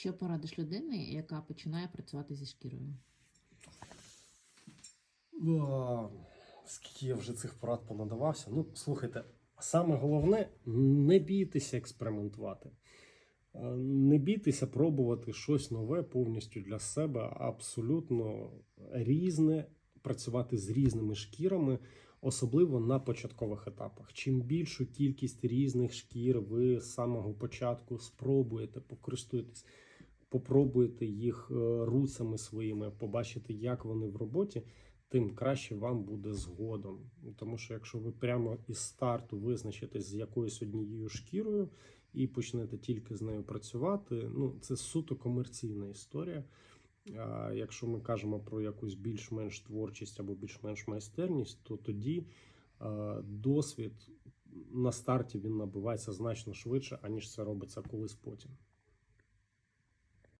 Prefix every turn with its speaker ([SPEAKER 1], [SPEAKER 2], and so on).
[SPEAKER 1] Що порадиш людині, яка починає працювати зі шкірою?
[SPEAKER 2] А, Скільки я вже цих порад понадавався. Ну, слухайте, саме головне не бійтеся експериментувати. Е, Не бійтеся пробувати щось нове повністю для себе, абсолютно різне, працювати з різними шкірами, особливо на початкових етапах. Чим більшу кількість різних шкір ви з самого початку спробуєте, покористуєтесь, попробуєте їх е, руцями своїми, побачите, як вони в роботі тим краще вам буде згодом. Тому що якщо ви прямо із старту визначитесь з якоюсь однією шкірою і почнете тільки з нею працювати, ну це суто комерційна історія. А якщо ми кажемо про якусь більш-менш творчість або більш-менш майстерність, то тоді е, досвід на старті він набувається значно швидше, аніж це робиться колись потім.